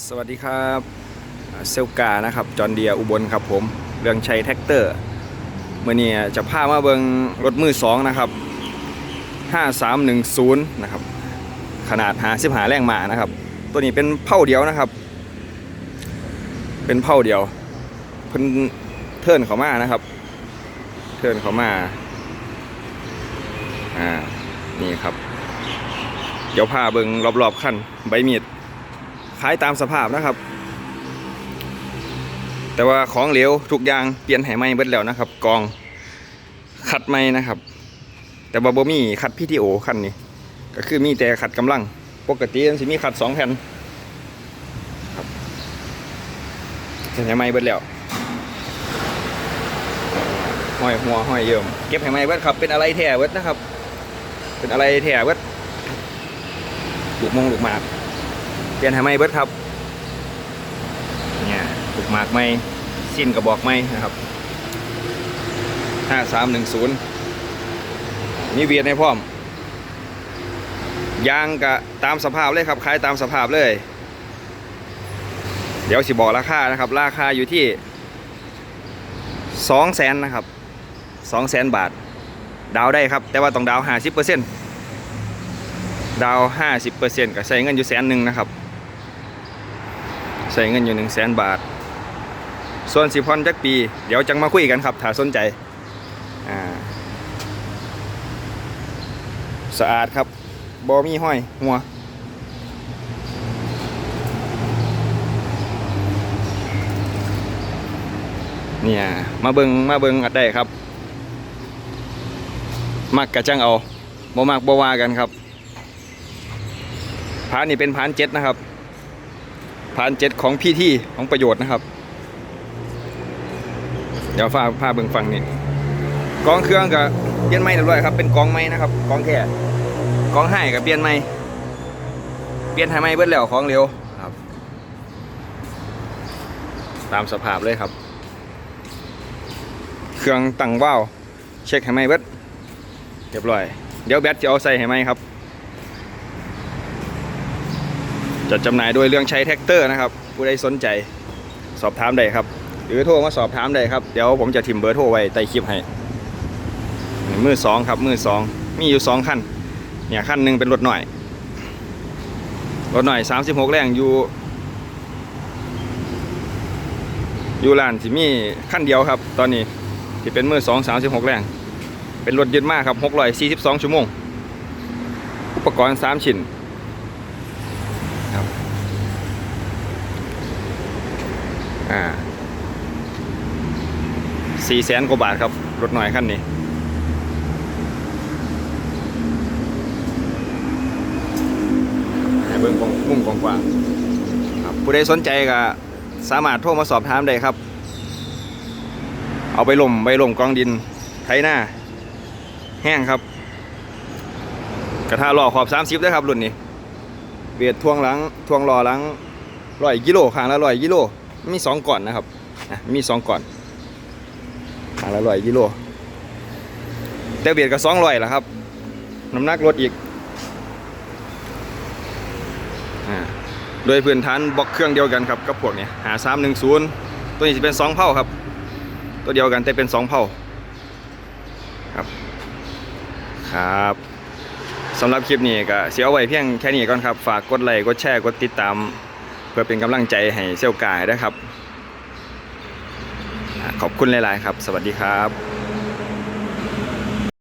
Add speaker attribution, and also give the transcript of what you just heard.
Speaker 1: สวัสดีครับเซลกานะครับจอห์นเดียอุบลครับผมเรื่องชัยแท็กเตอร์เมื่อนี้จะพามาเบิงรถมือสองนะครับ 5310 นะครับ ขนาดหาสิบหาแรงมานะครับ ตัวนี้เป็นเผ่าเดียวนะครับ เป็นเผ่าเดียวเพิ่นเทิร์นเขามานะครับ เทิร์นเขามาอ่านี่ครับ เดี๋ยวพาเบิงรอบๆคันใบมีด ขายตามสภาพนะครับ แต่ว่าของเหลวทุกอย่างเปลี่ยนให้ใหม่เบิดแล้วนะครับ กองขัดใหม่นะครับ แต่ว่าบ่มีขัดพีทีโอคันนี้ก็คือมีแต่ขัดกำลัง ปกติมันสิมีขัดสองแผ่นครับเปลี่ยนให้ใหม่เบิดแล้วห้อยหัวห้อยเยิ่มเก็บให้ใหม่เบิดครับ เป็นอะไรแท้เบิดนะครับ เป็นอะไรแท้เบิดลูกมงลูกหมาก ปลี่ยนให้ไหมเบิดครับเนี่ยถูกหมากไหมสิ้นกระบอกไหมนะครับห้าสามหนึ่งศูนย์มีเวียดให้พร้อมยางกะตามสภาพเลยครับขายตามสภาพเลย เดี๋ยวสิบอกราคานะครับ ราคาอยู่ที่สองแสนนะครับสองแสนบาท ดาวได้ครับ แต่ว่าต้องดาวห้าสิบเปอร์เซ็นต์ดาวห้าสิบเปอร์เซ็นต์ก็ใช้เงินอยู่แสนหนึ่งนะครับ ใส่เงินอยู่หนึ่งแสนบาท ส่วนสิพรจักปี เดี๋ยวจังมาคุยกันครับ ถ้าสนใจ อ่า สะอาดครับบอมีห้อย หัว เนี่ย มาเบิงมาเบิงอัดได้ครับ มักกะจังเอาบ่มักบ่ว่ากันครับพานนี่เป็นพานเจ็ดนะครับ ผ่านเจ็ดของพี่ที่ของประโยชน์นะครับ เดี๋ยวฟ้าผ้าเบิ่งฟังนี่กองเครื่องกับเปลี่ยนไม้เรียบร้อยครับเป็นกองไม้นะครับกองแค่กองให้กับเปลี่ยนไม้เปลี่ยนให้ไม้เบิดแล้วของเร็วครับ ตามสภาพเลยครับ เครื่องตั้งว่าวเช็คให้ไม้เบิดเรียบร้อย เดี๋ยวแบตจะเอาใส่ให้ไม้ครับ จัดจำหน่ายโดยเรื่องใช้แท็กเตอร์นะครับ ผู้ใดสนใจสอบถามได้ครับ หรือโทรมาสอบถามได้ครับ เดี๋ยวผมจะทิมเบอร์โทรไว้ใต้คลิปให้มือสองครับ มือสองมีอยู่สองคันเนี่ยคันหนึ่งเป็นรถหน่อยรถหน่อยสามสิบหกแรงอยู่ อยู่ร้านที่มีคันเดียวครับ ตอนนี้ที่เป็นมือสองสามสิบหกแรง เป็นรถยึดมากครับหกร้อยสี่สิบสองชั่วโมง อุปกรณ์สามชิ้น อ่าสี่แสนกว่าบาทครับ รถหน่อยคันนี้ให้เบิ่งกว้างมุมกว้างๆครับผู้ใดสนใจก็สามารถโทรมาสอบถามได้ครับ เอาไปล่มไปล่มกองดินไถหน้า แห้งครับ กระทะล้อขอบ30ด้วยครับรุ่นนี้ เบียดทวงหลังทวงล้อหลังร้อยกิโลข้างละร้อยกิโล มีสองก่อนนะครับมีสองก่อนข้างละร้อยกิโลแต่เบียดกับสองร้อยละครับ น้ำหนักลดอีกอโดยพื้นฐานบล็อกเครื่องเดียวกันครับกับพวกเนี้หาสามหนึ่งศูนย์ตัวนี้จะเป็นสองเผ่าครับ ตัวเดียวกันแต่เป็นสองเผ่าครับ ครับสำหรับคลิปนี้ก็เสียเอาไว้เพียงแค่นี้ก่อนครับ ฝากกดไลค์กดแชร์กดติดตาม เพื่อเป็นกำลังใจให้เซลล์กายนะครับ ขอบคุณหลาย ๆ ครับ สวัสดีครับ